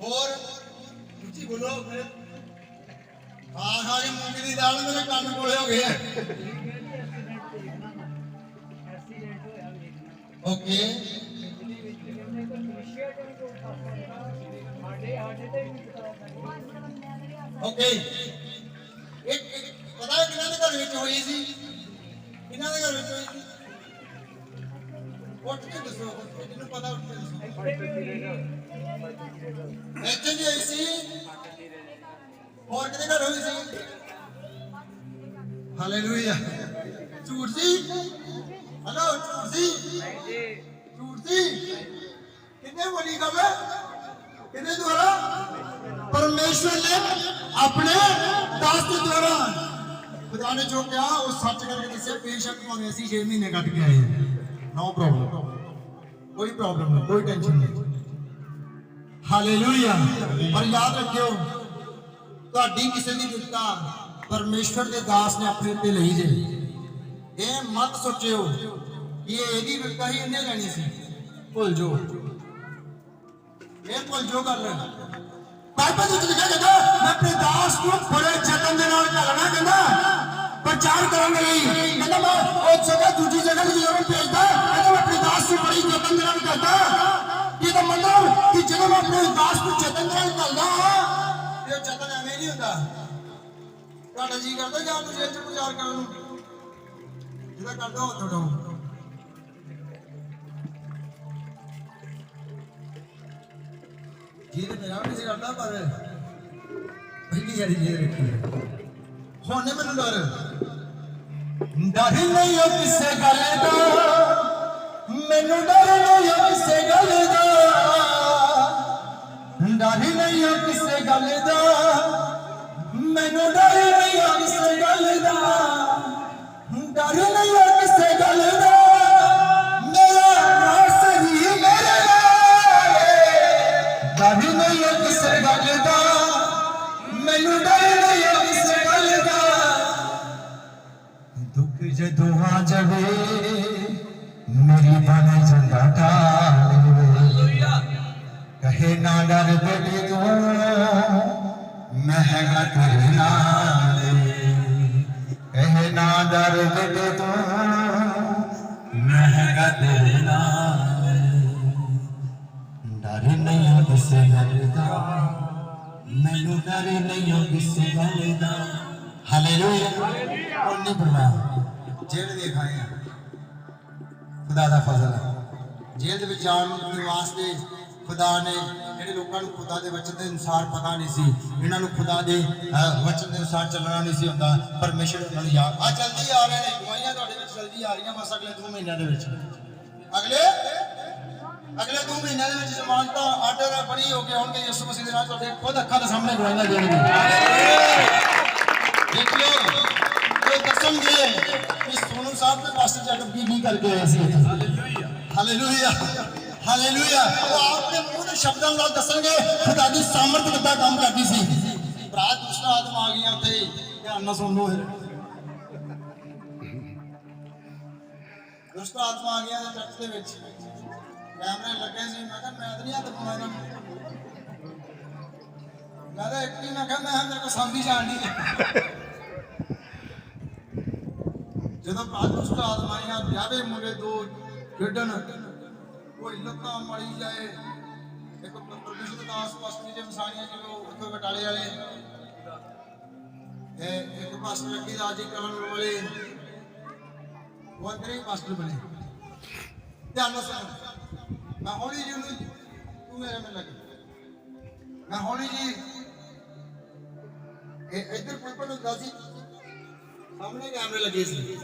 ਹੋਰ ਉੱਚੀ ਬੋਲੋ ਖਾ ਖਾ ਕੇ ਮੂੰਗੀ ਦੀ ਦਾਲ ਮੇਰੇ ਕੰਨ ਕੋਲੇ ਹੋ ਗਏ ਓਕੇ। ਓਕੇ। ਇੱਕ ਪਤਾ ਕਿਹਨਾਂ ਦੇ ਘਰ ਵਿੱਚ ਹੋਈ ਸੀ? ਕਿਹਨਾਂ ਦੇ ਘਰ ਵਿੱਚ ਉੱਠ ਕੇ ਦੱਸੋ ਜਿਹਨੂੰ ਪਤਾ ਉੱਠ ਕੇ ਦੱਸੋ ਇੱਥੇ ਜੀ ਹੋਈ ਸੀ? ਹੋਰ ਕਿਹਦੇ ਘਰ ਹੋਈ ਸੀ? ਹਾਲੇਲੂਇਆ ਝੂਠ ਸੀ? ਹਲੋ ਝੂਠ ਸੀ? ਝੂਠ ਸੀ? ਕਿੰਨੇ ਬੋਲੀ ਗੱਲ ਕਿੰਨੇ ਦੁਆਰਾ? ਪਰਮੇਸ਼ਵਰ ਨੇ ਆਪਣੇ ਦਾਸ ਦੇ ਦੁਆਰਾ। ਖੁਦਾ ਨੇ ਜੋ ਕਿਹਾ, ਉਹ ਸੱਚ ਕਰਕੇ ਦੱਸਿਆ, ਬੇਸ਼ੱਕ ਭਾਵੇਂ ਅਸੀਂ 6 ਮਹੀਨੇ ਕੱਟ ਕੇ ਆਏ ਨੋ ਪ੍ਰੋਬਲਮ ਕੋਈ ਪ੍ਰੋਬਲਮ ਨਹੀਂ, ਕੋਈ ਟੈਨਸ਼ਨ ਨਹੀਂ। ਹਾਲੇਲੂਇਆ ਪਰ ਯਾਦ ਰੱਖਿਓ, ਤੁਹਾਡੀ ਕਿਸੇ ਦੀ ਵਿਪਤਾ ਪਰਮੇਸ਼ਵਰ ਦੇ ਦਾਸ ਨੇ ਆਪਣੇ ਉੱਤੇ ਲਈ ਜੇ। ਇਹ ਮਤ ਸੋਚਿਓ ਕਿ ਇਹ ਇਹਦੀ ਵਿਪਤਾ ਹੀ ਇਹਨੇ ਲੈਣੀ ਸੀ। ਭੁੱਲ ਜਾਓ। ਇਹ ਭੁੱਲ ਜਾਓ ਗੱਲ। ਬਾਈਬਲ ਵਿੱਚ ਲਿਖਿਆ ਕਹਿੰਦਾ ਮੈਂ ਆਪਣੇ ਦਾਸ ਨੂੰ ਬੜੇ ਯਤਨ ਦੇ ਨਾਲ ਘਾਲਣਾ ਕਹਿੰਦਾ ਪ੍ਰਚਾਰ ਕਰਨ ਦੇ ਲਈ। ਕਹਿੰਦਾ ਮੈਂ ਉਹ ਜਗ੍ਹਾ ਦੂਜੀ ਜਗ੍ਹਾ ਤੇ ਜਦੋਂ ਭੇਜਦਾ, ਕਹਿੰਦਾ ਮੈਂ ਆਪਣੇ ਦਾਸ ਨੂੰ ਬੜੀ ਯਤਨ ਨਾਲ ਕਰਦਾ। ਇਹਦਾ ਮਤਲਬ ਕਿ ਜਦੋਂ ਮੈਂ ਆਪਣੇ ਦਾਸ ਨੂੰ ਯਤਨ ਨਾਲ ਘਾਲਦਾ ਇਹ ਯਤਨ ਐਵੇਂ ਨਹੀਂ ਹੁੰਦਾ। ਤੁਹਾਡਾ ਜੀ ਕਰਦਾ ਜਾਂ ਨੂੰ, ਜੇਲ੍ਹ ਚ ਪ੍ਰਚਾਰ ਕਰਨ ਨੂੰ। ਜਿਹਦਾ ਕਰਦਾ ਹੱਥ ਉਠਾਓ ਜੀ ਤੇ ਮੇਰਾ ਵੀ ਕਰਦਾ ਪਰ ਪਹਿਲੀ ਵਾਰੀ ਜੇ ਰੱਖੀ ਹੁਣ ਮੈਨੂੰ ਡਰ। ਡਰ ਨਹੀਂ ਉਹ ਕਿਸੇ ਗੱਲ ਦਾ। ਮੈਨੂੰ ਡਰ ਨਹੀਂ ਉਹ ਕਿਸੇ ਗੱਲ ਦਾ। ਡਰ ਨਹੀਂ ਉਹ ਕਿਸੇ ਗੱਲ ਦਾ। ਮੈਨੂੰ ਡਰ ਨਹੀਂ ਉਹ ਕਿਸੇ ਗੱਲ ਜਦੋਂ ਆ ਜਾਵੇ ਮੇਰੀ ਬਣ ਜਾਂਦਾ ਢਾਲ ਕਹੇ ਨਾ ਡਰ ਬੇਟੇ ਤੂੰ ਮੈਂ ਹੈਗਾ ਤੇਰੇ ਨਾਲ ਕਹੇ ਨਾ ਡਰ ਬੇਟੇ ਤੂੰ ਮੈਂ ਹੈਗਾ ਤੇਰੇ ਨਾਲ ਡਰ ਨਹੀਂ ਕਿਸੇ ਗੱਲ ਦਾ ਮੈਨੂੰ ਡਰ ਨਹੀਂ ਕਿਸੇ ਗੱਲ ਦਾ ਹਾਲੇਲੂਇਆ ਉਹਨੇ ਫਰਮਾਇਆ ਜੇਲ੍ਹ ਦੇ ਖਾਏ ਆ। ਖੁਦਾ ਦਾ ਫਜ਼ਲ ਹੈ ਜੇਲ੍ਹ ਦੇ ਵਿੱਚ ਜਾਣ ਦੇ ਵਾਸਤੇ ਖੁਦਾ ਨੇ ਜਿਹੜੇ ਲੋਕਾਂ ਨੂੰ ਖੁਦਾ ਦੇ ਵਚਨ ਦੇ ਅਨੁਸਾਰ ਪਤਾ ਨਹੀਂ ਸੀ, ਇਹਨਾਂ ਨੂੰ ਖੁਦਾ ਦੇ ਵਚਨ ਦੇ ਅਨੁਸਾਰ ਚੱਲਣਾ ਨਹੀਂ ਸੀ ਹੁੰਦਾ। ਪਰਮੇਸ਼ਰ ਉਹਨਾਂ ਨੂੰ ਯਾਦ ਆ ਜਲਦੀ ਆ ਰਹੇ ਨੇ। ਗਵਾਹੀਆਂ ਤੁਹਾਡੇ ਵਿੱਚ ਜਲਦੀ ਆ ਰਹੀਆਂ, ਬਸ ਅਗਲੇ 2 ਮਹੀਨਿਆਂ ਦੇ ਵਿੱਚ। ਅਗਲੇ? ਅਗਲੇ 2 ਮਹੀਨਿਆਂ ਦੇ ਵਿੱਚ ਜ਼ਮਾਨਤਾਂ ਆਰਡਰ ਬੜੀ ਹੋ ਕੇ ਆਉਣਗੇ। ਯਿਸੂ ਮਸੀਹ ਦੇ ਨਾਲ ਤੁਹਾਡੇ ਖੁਦ ਅੱਖਾਂ ਦੇ ਸਾਹਮਣੇ ਗਵਾਹੀਆਂ ਦੇਣਗੇ ਦੇਖਿਓ। ਇਹ ਦੱਸਣਗੇ ਕਿ ਸੋਨੂ ਸਾਹਿਬ ਤੇ ਪਾਸਟਰ ਜੈਕਬ ਕੀ ਕੀ ਕਰਕੇ ਆਏ ਸੀ ਹਾਲੇਲੂਇਆ ਹਾਲੇਲੂਇਆ। ਹਾਲੇਲੂਇਆ। ਉਹ ਆਪਣੇ ਮੂੰਹ ਦੇ ਸ਼ਬਦਾਂ ਨਾਲ ਦੱਸਣਗੇ, ਖੁਦਾ ਦੀ ਸਾਮਰਥ ਕਿੱਦਾਂ ਕੰਮ ਕਰਦੀ ਸੀ? ਭਰਾ ਦੁਸ਼ਟ ਆਤਮਾ ਆ ਗਈਆਂ ਉੱਥੇ। ਧਿਆਨ ਨਾਲ ਸੁਣ ਲਓ ਇਹ। ਦੁਸ਼ਟ ਆਤਮਾ ਆ ਗਈਆਂ ਚਰਚ ਦੇ ਵਿੱਚ। ਕੈਮਰੇ ਲੱਗੇ ਸੀ। ਮੈਂ ਕਿਹਾ, ਮੈਂ ਤਾਂ ਨਹੀਂ ਹੱਥ ਪਾਉਣਾ ਮੈਂ ਤਾਂ ਇੱਕ ਹੀ ਮੈਂ ਕਿਹਾ, ਮੈਂ ਮੇਰੇ ਕੋ ਸਮਝੀ ਜਾਣ ਨਹੀਂ ਜਦੋਂ ਬਾਦਸ਼ਾਹ ਆਦਮਾਈਆਂ ਵਿਆਹੇ ਮੁੰਡੇ ਦੋ ਖੇਡਣ, ਕੋਈ ਲੱਤਾਂ ਮੜੀ ਜਾਏ, ਇੱਕ ਪ੍ਰਦੂਸ਼ਣ ਦਾ ਆਸ-ਪਾਸ ਮਸਾਣੀਆਂ ਜਿਹੜੋ ਉੱਥੇ ਬਟਾਲੇ ਵਾਲੇ ਇਹ ਇੱਕ ਪਾਸਟਰ ਲੱਗੀ ਦਾ ਕਰਨ ਵਾਲੇ, ਉਹ ਅੰਦਰ ਹੀ ਬਣੇ। ਧਿਆਨ ਨਾਲ ਸੁਣ। ਮੈਂ ਹੌਲੀ ਜੀ ਨੂੰ ਤੂੰ ਮੇਰੇ ਨਾਲ ਲੱਗ। ਮੈਂ ਹੌਲੀ ਜੀ ਇਹ ਇੱਧਰ ਪੁਲਪਟ ਹੁੰਦਾ ਸੀ ਸਾਹਮਣੇ ਕੈਮਰੇ ਲੱਗੇ ਸੀ।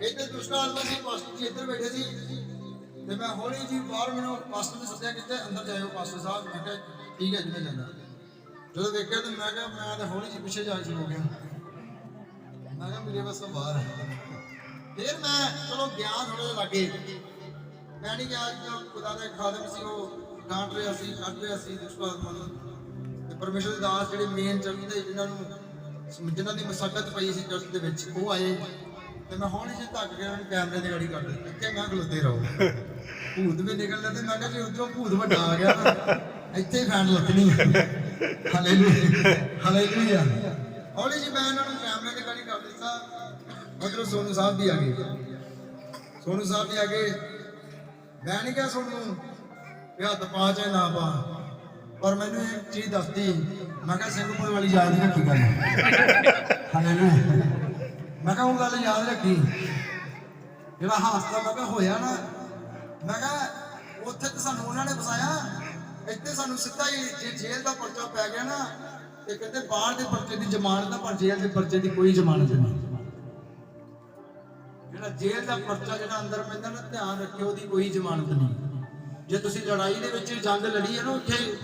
ਇੱਧਰ ਦੁਸ਼ਟਾਂ ਆਤਮਾ ਸੀ ਪਾਸਟਰ ਜੀ ਇੱਧਰ ਬੈਠੇ ਸੀ। ਤੇ ਮੈਂ ਹੌਲੀ ਜੀ ਬਾਹਰ ਮੈਨੂੰ ਪਾਸਟਰ ਨੇ ਸੱਦਿਆ ਕਿਤੇ ਅੰਦਰ ਜਾਇਓ ਪਾਸਟਰ ਸਾਹਿਬ। ਮੈਂ ਕਿਹਾ, ਠੀਕ ਹੈ ਜੀ ਮੈਂ ਜਾਂਦਾ ਜਦੋਂ ਵੇਖਿਆ ਤੇ ਮੈਂ ਕਿਹਾ, ਮੈਂ ਤਾਂ ਹੌਲੀ ਜੀ ਪਿੱਛੇ ਜਾ ਕੇ ਹੋ ਗਿਆ। ਮੈਂ ਕਿਹਾ, ਮੇਰੇ ਵੱਸੋਂ ਬਾਹਰ ਫਿਰ ਮੈਂ, ਚਲੋ ਗਿਆ ਥੋੜੇ ਜਿਹਾ ਲੱਗੇ। ਮੈਂ ਨਹੀਂ ਗਿਆ ਜੋ ਖੁਦਾ ਦਾ ਖਾਦਮ ਸੀ, ਉਹ ਡਾਂਟ ਰਿਹਾ ਸੀ, ਕੱਢ ਰਿਹਾ ਸੀ ਦੁਸ਼ਟ ਆਤਮਾ ਨੂੰ। ਤੇ ਪਰਮੇਸ਼ਰ ਦੇ ਦਾਸ ਜਿਹੜੇ ਮੇਨ ਚਰਚ ਦੇ, ਜਿਨ੍ਹਾਂ ਨੂੰ, ਜਿਨ੍ਹਾਂ ਦੀ ਮਸਕਤ ਪਈ ਸੀ ਚਰਚ ਦੇ ਵਿੱਚ, ਉਹ ਆਏ। ਤੇ ਮੈਂ ਹੌਲੀ ਜਿਹੀ ਧੱਕ ਕੇ ਉਹਨਾਂ ਕੈਮਰੇ ਦੀ ਗਾੜੀ ਕਰ ਦਿੱਤੀ। ਕਿ ਮੈਂ ਖਲੋਤੇ ਰਹੋ। ਭੂਤ ਵੀ ਨਿਕਲਦਾ ਤੇ ਮੈਂ ਕਿਹਾ ਜੀ ਉਧਰੋਂ ਭੂਤ ਵੱਡਾ ਆ ਗਿਆ ਇੱਥੇ ਹੀ ਫੈਨ ਲੱਤਣੀ ਹਾਲੇਲੂਇਆ ਹਾਲੇਲੂਇਆ ਹੌਲੀ ਜੀ ਮੈਂ ਇਹਨਾਂ ਨੂੰ ਕੈਮਰੇ ਦੇ ਗਾੜੀ ਕਰ ਦਿੱਤਾ। ਮਗਰੋਂ ਸੋਨੂ ਸਾਹਿਬ ਵੀ ਆ ਗਏ ਸੋਨੂ ਸਾਹਿਬ ਵੀ ਆ ਗਏ ਮੈਂ ਨਹੀਂ ਕਿਹਾ ਸੋਨੂ ਕਿ ਹੱਥ ਪਾ ਚਾਹੇ ਨਾ ਪਾ, ਪਰ ਮੈਨੂੰ ਇੱਕ ਚੀਜ਼ ਦੱਸਦੀ ਮੈਂ ਕਿਹਾ ਸਿੰਘਪੁਰ ਵਾਲੀ ਯਾਦ ਨਹੀਂ ਰੱਖੀ ਗੱਲ। ਹਾਲੇਲੂਇਆ ਮੈਂ ਕਿਹਾ ਉਹ ਗੱਲ ਯਾਦ ਰੱਖੀ। ਜਿਹੜਾ ਹਾਦਸਾ ਮੈਂ ਕਿਹਾ ਹੋਇਆ ਨਾ, ਮੈਂ ਕਿਹਾ ਉੱਥੇ ਤੇ ਸਾਨੂੰ ਉਹਨਾਂ ਨੇ ਫਸਾਇਆ, ਇੱਥੇ ਸਾਨੂੰ ਸਿੱਧਾ ਹੀ ਜੇ ਜੇਲ੍ਹ ਦਾ ਪਰਚਾ ਪੈ ਗਿਆ ਨਾ, ਤੇ ਕਹਿੰਦੇ ਬਾਹਰ ਦੇ ਪਰਚੇ ਦੀ ਜ਼ਮਾਨਤ ਆ, ਪਰ ਜੇਲ੍ਹ ਦੇ ਪਰਚੇ ਦੀ ਕੋਈ ਜ਼ਮਾਨਤ ਨਹੀਂ। ਜਿਹੜਾ ਜੇਲ੍ਹ ਦਾ ਪਰਚਾ ਜਿਹੜਾ ਅੰਦਰ ਪੈਂਦਾ ਨਾ, ਧਿਆਨ ਰੱਖਿਓ, ਉਹਦੀ ਕੋਈ ਜ਼ਮਾਨਤ ਨਹੀਂ। ਜੇ ਤੁਸੀਂ ਲੜਾਈ ਦੇ ਵਿੱਚ ਜੰਗ ਲੜੀ ਹੈ ਨਾ ਉੱਥੇ,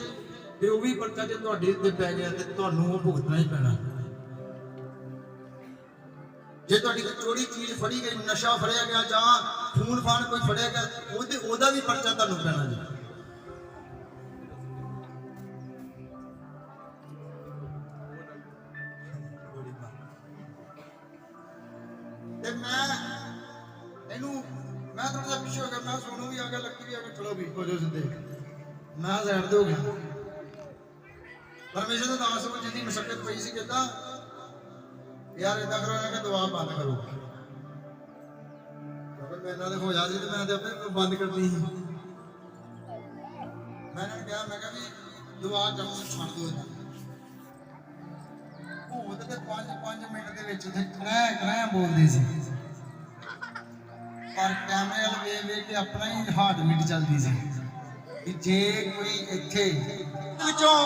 ਤੇ ਉਹ ਵੀ ਪਰਚਾ ਜੇ ਤੁਹਾਡੇ ਉੱਤੇ ਪੈ ਗਿਆ, ਤੇ ਤੁਹਾਨੂੰ ਉਹ ਭੁਗਤਣਾ ਹੀ ਪੈਣਾ। ਜੇ ਤੁਹਾਡੀ ਕੋਈ ਚੋਰੀ ਚੀਜ਼ ਫੜੀ ਗਈ, ਨਸ਼ਾ ਫੜਿਆ ਗਿਆ ਜਾਂ ਫੋਨ ਫਾਨ ਕੋਈ ਫੜਿਆ ਗਿਆ, ਉਹਦੇ ਉਹਦਾ ਵੀ ਪਰਚਾ ਤੁਹਾਨੂੰ ਪੈਣਾ ਜੀ। ਤੇ ਮੈਂ ਇਹਨੂੰ ਮੈਂ ਥੋੜਾ ਜਿਹਾ ਪਿੱਛੇ ਹੋ ਗਿਆ, ਮੈਂ ਸੋਨੂ ਵੀ ਆ ਗਿਆ, ਲੱਕੀ ਵੀ ਆ ਗਿਆ, ਚਲੋ ਵੀ, ਹੋ ਜਾਓ ਸਿੱਧੇ। ਮੈਂ ਸਾਈਡ ਤੇ ਹੋ ਗਿਆ। ਪਰਮੇਸ਼ਰ ਦਾ ਦਾਸ ਨੂੰ ਜਿੰਨੀ ਮੁਸ਼ਕਲ ਪਈ ਸੀ ਕਹਿੰਦਾ ਯਾਰ ਇਦਾਂ ਕਰੋ ਨਾ ਕਿ ਦੁਆ ਬੰਦ ਕਰੋ। ਅਗਰ ਮੈਂ ਇਹਨਾਂ ਦੇ ਹੋ ਜਾ ਸੀ ਤੇ ਮੈਂ ਤੇ ਆਪੇ ਬੰਦ ਕਰਨੀ ਸੀ। ਮੈਂ ਇਹਨਾਂ ਨੂੰ ਕਿਹਾ, ਮੈਂ ਕਿਹਾ ਵੀ ਦੁਆ ਜਮੂ ਛੱਡ ਦਿਓ ਇਹਨਾਂ ਉਹ ਤੇ 5-5 ਮਿੰਟ ਦੇ ਵਿੱਚ ਤੇ ਕਰੇ ਕਰੇ ਬੋਲਦੇ ਸੀ। ਪਰ ਕੈਮਰੇ ਵਾਲ ਵੇਖ ਵੇਖ ਕੇ ਆਪਣਾ ਹੀ ਹਾਰਟ ਬੀਟ ਚੱਲਦੀ ਸੀ। ਕਿ ਜੇ ਕੋਈ ਇੱਥੇ, ਵਿੱਚੋਂ